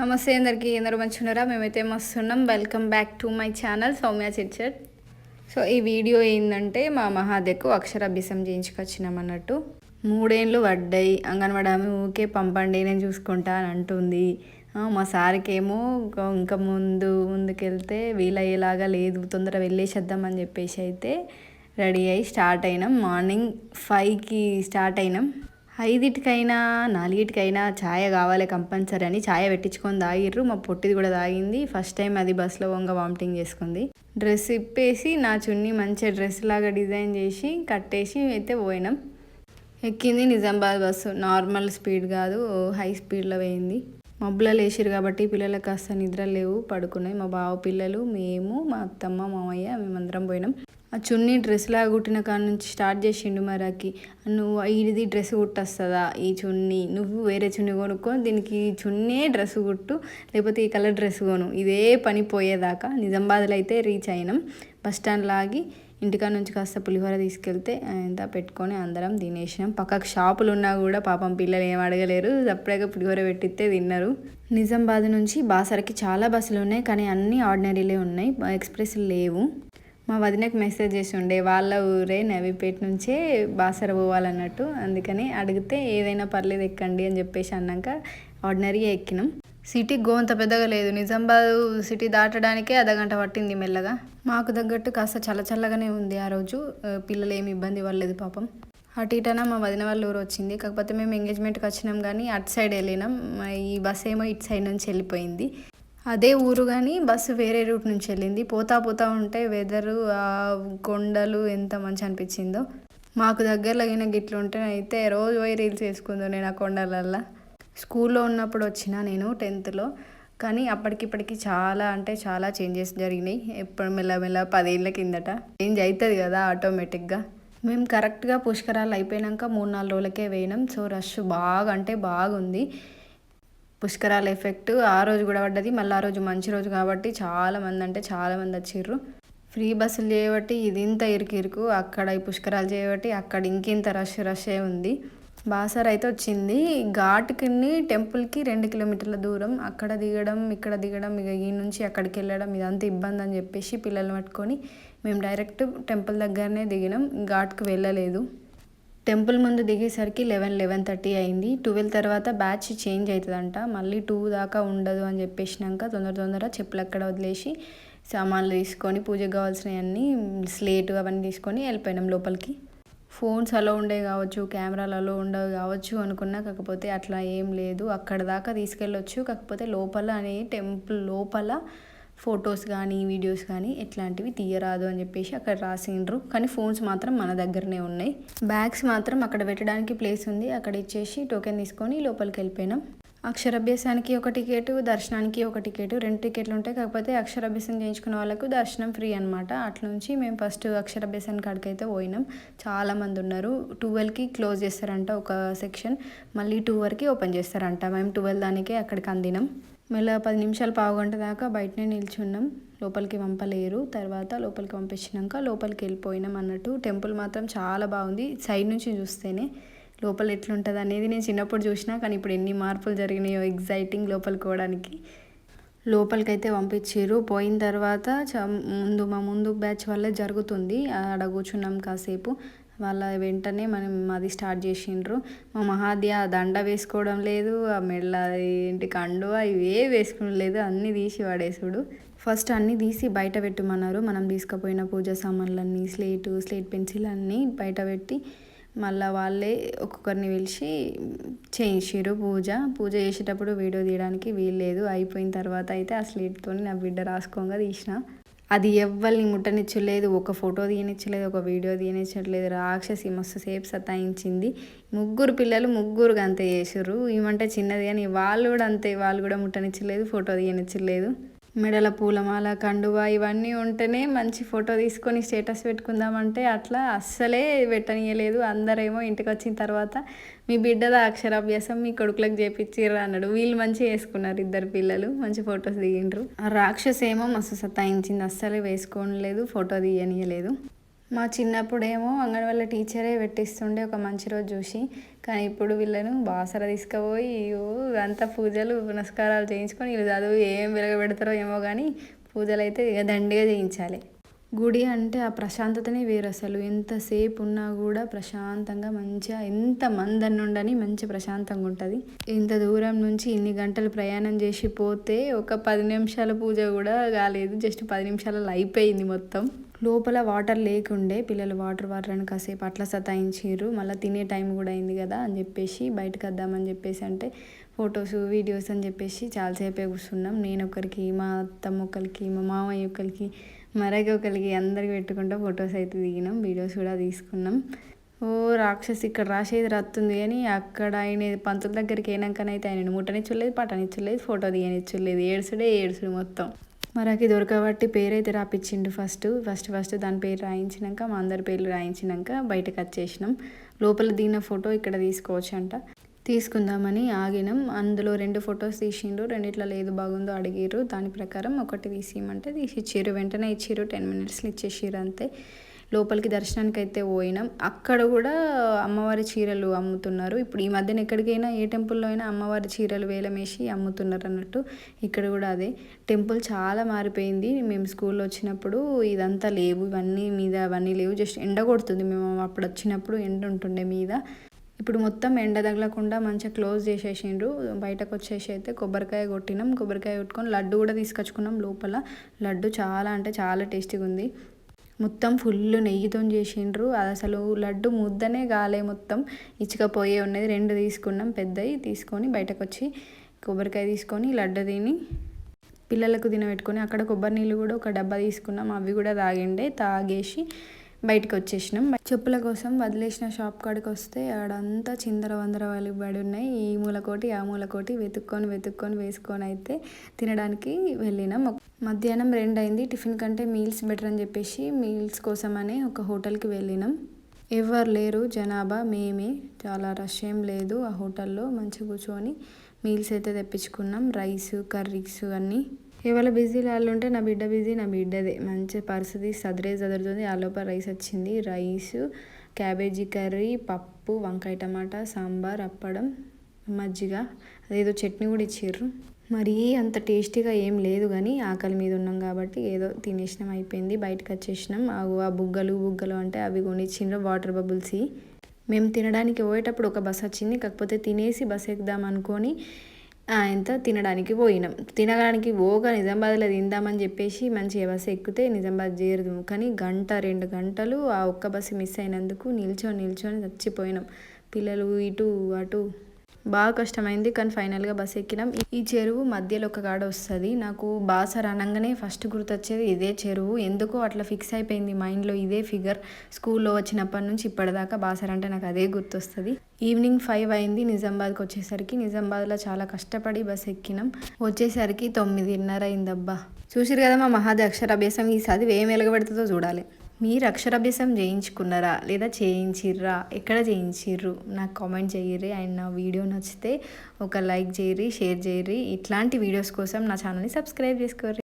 నమస్తే అందరికీ అందరూ మంచిగున్నారా? మేమైతే మస్తున్నాం. Welcome back to my channel Soumya chit chat. So ఈ వీడియో ఏంటంటే మా మహాదేకు అక్షరాభ్యాసం చేయించుకొచ్చినాం అన్నట్టు. మూడేళ్ళు పడ్డాయి. అంగన్వాడి ఆమె ఊకే పంపండి నేను చూసుకుంటా అని అంటుంది. మా సార్కేమో ఇంకా- ఇంకా ముందు ముందుకెళ్తే వీలయ్యేలాగా లేదు తొందర వెళ్ళేసేద్దామని చెప్పేసి అయితే రెడీ అయ్యి స్టార్ట్ అయినాం. మార్నింగ్ ఫైవ్కి స్టార్ట్ అయినాం. ఐదిటికైనా నాలుగిటికైనా ఛాయ కావాలి కంపల్సరీ అని ఛాయ పెట్టించుకొని తాగిర్రు. మా పొట్టిది కూడా తాగింది. ఫస్ట్ టైం అది బస్సులో వంగ వామిటింగ్ చేసుకుంది. డ్రెస్ ఇప్పేసి నా చున్నీ మంచిగా డ్రెస్ లాగా డిజైన్ చేసి కట్టేసి అయితే పోయినాం. ఎక్కింది నిజామాబాద్ బస్సు. నార్మల్ స్పీడ్ కాదు హై స్పీడ్లో పోయింది. మబ్బులో లేచిరు కాబట్టి పిల్లలకు కాస్త నిద్ర లేవు పడుకున్నాయి. మా బావ పిల్లలు మేము మా అత్తమ్మ మామయ్య మేమందరం పోయినాం. ఆ చున్నీ డ్రెస్లా కుట్టిన కాడ నుంచి స్టార్ట్ చేసిండు మరాకి నువ్వు ఇది డ్రెస్ కుట్టొస్తుందా ఈ చున్నీ? నువ్వు వేరే చున్నీ కొనుక్కో దీనికి చున్నే డ్రెస్ కుట్టు లేకపోతే ఈ కలర్ డ్రెస్ కొను. ఇదే పని పోయేదాకా. నిజామాబాద్లో అయితే రీచ్ అయినాం. బస్ స్టాండ్ లాగి ఇంటికాడ నుంచి కాస్త పులిహోర తీసుకెళ్తే అంతా పెట్టుకొని అందరం తినేసినాం. పక్కకు షాపులు ఉన్నా కూడా పాపం పిల్లలు ఏం అడగలేరు. సపరేట్గా పులిహోర పెట్టిస్తే తిన్నారు. నిజామాబాద్ నుంచి బాసరకి చాలా బస్సులు ఉన్నాయి కానీ అన్నీ ఆర్డినరీలే ఉన్నాయి. ఎక్స్ప్రెస్ లేవు. మా వదినకు మెసేజ్ చేసి ఉండే వాళ్ళ ఊరే నవీపేట నుంచే బాసర పోవాలన్నట్టు. అందుకని అడిగితే ఏదైనా పర్లేదు ఎక్కండి అని చెప్పేసి అన్నాక ఆర్డినరీ ఎక్కినాం. సిటీ గోంత పెద్దగా లేదు. నిజామాబాద్ సిటీ దాటడానికే అర్ధగంట పట్టింది మెల్లగా. మాకు తగ్గట్టు కాస్త చల్ల చల్లగానే ఉంది ఆ రోజు. పిల్లలు ఏమి ఇబ్బంది పడలేదు పాపం. అటు ఇటన మా వదిన వాళ్ళ ఊరు వచ్చింది. కాకపోతే మేము ఎంగేజ్మెంట్కి వచ్చినాం కానీ అటు సైడ్ వెళ్ళినాం. ఈ బస్ ఏమో ఇటు సైడ్ నుంచి వెళ్ళిపోయింది. అదే ఊరు కానీ బస్సు వేరే రూట్ నుంచి వెళ్ళింది. పోతా పోతా ఉంటే వెదరు ఆ కొండలు ఎంత మంచి అనిపించిందో. మాకు దగ్గరలో అయిన గిట్లు ఉంటే అయితే రోజు పోయి రీల్స్ వేసుకుందో నేను ఆ కొండలల్లో. స్కూల్లో ఉన్నప్పుడు వచ్చిన నేను టెన్త్లో. కానీ అప్పటికిప్పటికి చాలా అంటే చాలా చేంజెస్ జరిగినాయి. ఎప్పుడు మెల్లమెల్ల పదేళ్ళ కిందట చేంజ్ అవుతుంది కదా ఆటోమేటిక్గా. మేము కరెక్ట్గా పుష్కరాలు అయిపోయాక మూడు నాలుగు రోజులకే వేయినాం సో రష్ బాగా అంటే బాగుంది. పుష్కరాల ఎఫెక్ట్ ఆ రోజు కూడా పడ్డది. మళ్ళీ ఆ రోజు మంచి రోజు కాబట్టి చాలా మంది అంటే చాలా మంది వచ్చిర్రు. ఫ్రీ బస్సులు చేయబట్టి ఇది ఇంత ఇరుకు ఇరుకు అక్కడ ఈ పుష్కరాలు చేయబట్టి అక్కడ ఇంకింత రష్ రషే ఉంది. బాసర్ అయితే వచ్చింది. ఘాట్కి టెంపుల్కి రెండు కిలోమీటర్ల దూరం. అక్కడ దిగడం ఇక్కడ దిగడం ఇక ఈ నుంచి అక్కడికి వెళ్ళడం ఇదంతా ఇబ్బంది అని చెప్పేసి పిల్లల్ని పట్టుకొని మేము డైరెక్ట్ టెంపుల్ దగ్గరనే దిగినాం. ఘాట్కి వెళ్ళలేదు. టెంపుల్ ముందు దిగేసరికి లెవెన్ లెవెన్ థర్టీ అయింది. ట్వెల్వ్ తర్వాత బ్యాచ్ చేంజ్ అవుతుందంట మళ్ళీ టూ దాకా ఉండదు అని చెప్పేసినాక తొందర తొందర చెప్పులు అక్కడ వదిలేసి సామాన్లు తీసుకొని పూజకు కావాల్సినవన్నీ స్లేట్ అవన్నీ తీసుకొని వెళ్ళిపోయినాం లోపలికి. ఫోన్స్ అలో ఉండే కావచ్చు కెమెరాలు అలో ఉండవు కావచ్చు అనుకున్నా కాకపోతే అట్లా ఏం లేదు. అక్కడ దాకా తీసుకెళ్ళొచ్చు. కాకపోతే లోపల అనే టెంపుల్ లోపల ఫొటోస్ కానీ వీడియోస్ కానీ ఎట్లాంటివి తీయరాదు అని చెప్పేసి అక్కడ రాసిండ్రు. కానీ ఫోన్స్ మాత్రం మన దగ్గరనే ఉన్నాయి. బ్యాగ్స్ మాత్రం అక్కడ పెట్టడానికి ప్లేస్ ఉంది. అక్కడ ఇచ్చేసి టోకెన్ తీసుకొని లోపలికి వెళ్ళిపోయినాం. అక్షరాభ్యాసానికి ఒక టికెట్ దర్శనానికి ఒక టికెట్ రెండు టికెట్లు ఉంటాయి. కాకపోతే అక్షరాభ్యాసం చేయించుకున్న వాళ్ళకు దర్శనం ఫ్రీ అనమాట అట్ల నుంచి మేము ఫస్ట్ అక్షరాభ్యాసానికి కాడికి అయితే పోయినాం చాలామంది ఉన్నారు. ట్వెల్వ్కి క్లోజ్ చేస్తారంట ఒక సెక్షన్. మళ్ళీ టూ వరకు ఓపెన్ చేస్తారంట. మేము ట్వెల్వ్ దానికే అక్కడికి అందినాం. మళ్ళీ పది నిమిషాలు పావు గంట దాకా బయటనే నిల్చున్నాం. లోపలికి పంపలేరు. తర్వాత లోపలికి పంపించినాక లోపలికి వెళ్ళిపోయినాం అన్నట్టు. టెంపుల్ మాత్రం చాలా బాగుంది. సైడ్ నుంచి చూస్తేనే లోపల ఎట్లుంటుంది అనేది నేను చిన్నప్పుడు చూసినా కానీ ఇప్పుడు ఎన్ని మార్పులు జరిగినాయో ఎగ్జైటింగ్ లోపలికి పోవడానికి లోపలికైతే పంపించారు పోయిన తర్వాత చ- ముందు మా ముందు బ్యాచ్ వల్ల జరుగుతుంది. ఆడ కూర్చున్నాం కాసేపు. వాళ్ళ వెంటనే మనం అది స్టార్ట్ చేసిండ్రు. మా మహాద్య ఆ దండ వేసుకోవడం లేదు ఆ మెడల ఏంటి కండువా ఇవే వేసుకోవడం లేదు అన్నీ తీసి వాడేసుడు ఫస్ట్ అన్నీ తీసి బయట పెట్టమన్నారు. మనం తీసుకుపోయిన పూజ సామాన్లన్నీ స్లేటు స్లేట్ పెన్సిల్ అన్నీ బయట పెట్టి మళ్ళీ వాళ్ళే ఒక్కొక్కరిని పిలిచి చేయించారు పూజ. పూజ చేసేటప్పుడు వీడియో తీయడానికి వీల్లేదు. అయిపోయిన తర్వాత అయితే ఆ స్లేట్తో నా బిడ్డ రాసుకోగా తీసిన. అది ఎవ్వరిని ముట్టనిచ్చలేదు. ఒక ఫోటో తీయనిచ్చలేదు. ఒక వీడియో తీయనిచ్చట్లేదు. రాక్షసి మస్తు సేపు సతాయించింది. ముగ్గురు పిల్లలు ముగ్గురు అంతే చేసారు ఏమంటే చిన్నది కానీ వాళ్ళు కూడా అంతే. వాళ్ళు కూడా ముట్టనిచ్చలేదు. ఫోటో తీయనిచ్చలేదు. మెడల పూలమాల కండువా ఇవన్నీ ఉంటేనే మంచి ఫోటో తీసుకొని స్టేటస్ పెట్టుకుందామంటే అట్లా అస్సలే పెట్టనీయలేదు. అందరేమో ఇంటికి వచ్చిన తర్వాత మీ బిడ్డద అక్షరాభ్యాసం మీ కొడుకులకు చేపించిర్రు అన్నాడు. వీళ్ళు మంచిగా వేసుకున్నారు ఇద్దరు పిల్లలు మంచి ఫొటోస్ దిగిండ్రు. ఆ రాక్షస్ ఏమో మస్తు సతాయించింది. అస్సలే వేసుకోలేదు ఫోటో తీయనీయలేదు మా చిన్నప్పుడేమో అంగన్వాళ్ళ టీచరే పెట్టిస్తుండే ఒక మంచి రోజు చూసి కానీ ఇప్పుడు వీళ్ళను బాసర తీసుకుపోయి ఓ అంతా పూజలు పునస్కారాలు చేయించుకొని వీళ్ళు చదువు ఏం వెలగబెడతారో ఏమో కానీ పూజలు అయితే ఇక దండిగా చేయించాలి. గుడి అంటే ఆ ప్రశాంతతనే వేరు అసలు. ఎంతసేపు ఉన్నా కూడా ప్రశాంతంగా మంచిగా ఎంత మందని ఉండని మంచి ప్రశాంతంగా ఉంటుంది. ఇంత దూరం నుంచి ఇన్ని గంటలు ప్రయాణం చేసి పోతే ఒక పది నిమిషాల పూజ కూడా కాలేదు. జస్ట్ పది నిమిషాలలో అయిపోయింది మొత్తం. లోపల వాటర్ లేకుండే పిల్లలు వాటర్ వాటర్ అని కాసేపు అట్లా సతాయించారు మళ్ళీ తినే టైం కూడా అయింది కదా అని చెప్పేసి బయటకు వద్దామని చెప్పేసి అంటే ఫొటోస్ వీడియోస్ అని చెప్పేసి చాలాసేపే కూర్చున్నాం. నేను ఒకరికి మా అత్తమ్మ ఒకరికి మా మామయ్య ఒకరికి మరొక ఒకరికి అందరికి పెట్టుకుంటూ ఫొటోస్ అయితే దిగినాం వీడియోస్ కూడా తీసుకున్నాం. ఓ రాక్షసి ఇక్కడ రాసేది రత్తుంది అని అక్కడ ఆయన పంతుల దగ్గరికి అయినాకనైతే ఆయన ముట్టనిచ్చలేదు పట్టనిచ్చలేదు ఫోటో దిగనిచ్చలేదు ఏడుసుడే ఏడుసుడు మొత్తం. మరకి దొరకబట్టి పేరైతే రాపిచ్చిండు ఫస్ట్ ఫస్ట్ ఫస్ట్ దాని పేరు రాయించినాక మా అందరి పేర్లు రాయించినాక బయటకు వచ్చేసినాం. లోపల దిగిన ఫోటో ఇక్కడ తీసుకోవచ్చు అంట తీసుకుందామని ఆగినాం. అందులో రెండు ఫొటోస్ తీసిండ్రు. రెండిట్లో లేదు బాగుందో అడిగిర్రు. దాని ప్రకారం ఒకటి తీసిమంటే తీసి ఇచ్చారు వెంటనే ఇచ్చారు టెన్ మినిట్స్లో ఇచ్చేసారు అంతే. లోపలికి దర్శనానికి అయితే పోయినాం. అక్కడ కూడా అమ్మవారి చీరలు అమ్ముతున్నారు. ఇప్పుడు ఈ మధ్యన ఎక్కడికైనా ఏ టెంపుల్లో అయినా అమ్మవారి చీరలు వేలమేసి అమ్ముతున్నారు అన్నట్టు. ఇక్కడ కూడా అదే. టెంపుల్ చాలా మారిపోయింది. మేము స్కూల్లో వచ్చినప్పుడు ఇదంతా లేవు. ఇవన్నీ మీద అవన్నీ లేవు. జస్ట్ ఎండ కొడుతుంది. మేము అప్పుడు వచ్చినప్పుడు ఎండ ఉంటుండే మీద. ఇప్పుడు మొత్తం ఎండ తగలకుండా మంచిగా క్లోజ్ చేసేసిండ్రు. బయటకు వచ్చేసి అయితే కొబ్బరికాయ కొట్టినాం. కొబ్బరికాయ కొట్టుకొని లడ్డు కూడా తీసుకొచ్చుకున్నాం లోపల. లడ్డు చాలా అంటే చాలా టేస్టీగా ఉంది. మొత్తం ఫుల్ నెయ్యితో చేసిండ్రు. అది అసలు లడ్డు ముద్దనే గాలే మొత్తం. ఇచ్చుకపోయే ఉన్నది రెండు తీసుకున్నాం. పెద్దవి తీసుకొని బయటకు వచ్చి కొబ్బరికాయ తీసుకొని లడ్డు తిని పిల్లలకు తినబెట్టుకొని అక్కడ కొబ్బరి నీళ్ళు కూడా ఒక డబ్బా తీసుకున్నాం. అవి కూడా తాగిండే తాగేసి బయటకు వచ్చేసినాం చెప్పుల కోసం వదిలేసిన షాప్ కాడికి వస్తే ఆడంతా చిందర వందర పడి ఉన్నాయి. ఈ మూలకోటి ఆ మూలకోటి వెతుక్కొని వెతుక్కొని వేసుకొని అయితే తినడానికి వెళ్ళినాం. మధ్యాహ్నం రెండు అయింది టిఫిన్ కంటే మీల్స్ బెటర్ అని చెప్పేసి మీల్స్ కోసమని ఒక హోటల్కి వెళ్ళినాం. ఎవరు లేరు. జనాభా మేమే. చాలా రష్ ఏం లేదు. ఆ హోటల్లో మంచిగా కూర్చొని మీల్స్ అయితే తెప్పించుకున్నాం. రైస్ కర్రీస్ అన్నీ ఇవాళ బిజీ వాళ్ళు ఉంటే నా బిడ్డ బిజీ నా బిడ్డదే. మంచి పరిస్థితి. సదరే చదురుతుంది ఆ లోపల రైస్ వచ్చింది. రైస్ క్యాబేజీ కర్రీ పప్పు వంకాయ టమాటా సాంబార్ అప్పడం మజ్జిగ అదేదో చట్నీ కూడా ఇచ్చారు మరీ అంత టేస్టీగా ఏం లేదు కానీ ఆకలి మీద ఉన్నాం కాబట్టి ఏదో తినేసినాం అయిపోయింది. బయటకు వచ్చేసినాం. ఆ బుగ్గలు బుగ్గలు అంటే అవి కొనిచ్చిండ్రు వాటర్ బబుల్స్. మేము తినడానికి పోయేటప్పుడు ఒక బస్ వచ్చింది. కాకపోతే తినేసి బస్ ఎక్కుదాం అనుకొని ఎంత తినడానికి పోయినాం. తినడానికి పోగా నిజామాబాద్లో తిందామని చెప్పేసి మంచిగా బస్సు ఎక్కితే నిజామాబాద్ చేరుదాము. కానీ గంట రెండు గంటలు ఆ ఒక్క బస్సు మిస్ అయినందుకు నిల్చొని నిల్చొని చచ్చిపోయినాం. పిల్లలు ఇటు అటు బాగా కష్టమైంది కానీ ఫైనల్గా బస్ ఎక్కినాం. ఈ చెరువు మధ్యలో ఒక కాడ వస్తుంది. నాకు బాసర్ అనగానే ఫస్ట్ గుర్తొచ్చేది ఇదే చెరువు. ఎందుకో అట్లా ఫిక్స్ అయిపోయింది మైండ్లో ఇదే ఫిగర్. స్కూల్లో వచ్చినప్పటి నుంచి ఇప్పటిదాకా బాసర్ అంటే నాకు అదే గుర్తొస్తుంది. ఈవినింగ్ ఫైవ్ అయింది నిజామాబాద్కి వచ్చేసరికి. నిజామాబాద్లో చాలా కష్టపడి బస్ ఎక్కినాం. వచ్చేసరికి తొమ్మిదిన్నర అయిందబ్బా. చూసిరు కదా మా మహాది అక్షరాభ్యాసం ఈ చదివి ఏం వెలగబెడుతుందో చూడాలి. మీరు అక్షరాభ్యాసం చేయించుకున్నారా? లేదా చేయించిర్రా? ఎక్కడ చేయించిర్రు? నాకు కామెంట్ చేయర్రి అండ్ నా వీడియో నచ్చితే ఒక లైక్ చేయరి షేర్ చేయరి ఇట్లాంటి వీడియోస్ కోసం నా ఛానల్ని సబ్స్క్రైబ్ చేసుకోర్రి.